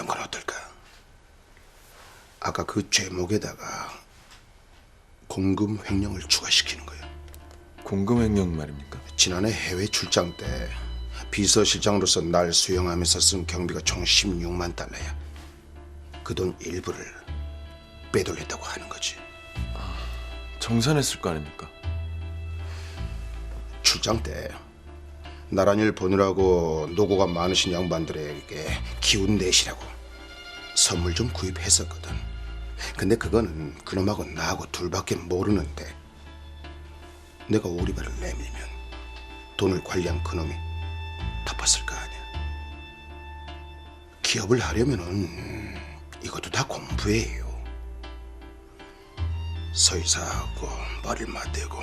이런 건 어떨까? 아까 그 죄목에다가 공금 횡령을 추가시키는 거예요. 공금 횡령 말입니까? 지난해 해외 출장 때 비서실장으로서 날 수용하면서 쓴 경비가 총 16만 달러야. 그 돈 일부를 빼돌렸다고 하는 거지. 정산했을 거 아닙니까? 출장 때 나란 일 보느라고 노고가 많으신 양반들에게 기운 내시라고 선물 좀 구입했었거든. 근데 그거는 그놈하고 나하고 둘밖에 모르는데 내가 오리발을 내밀면 돈을 관리한 그놈이 덮었을 거 아니야. 기업을 하려면은 이것도 다 공부예요. 서이사하고 머리를 맞대고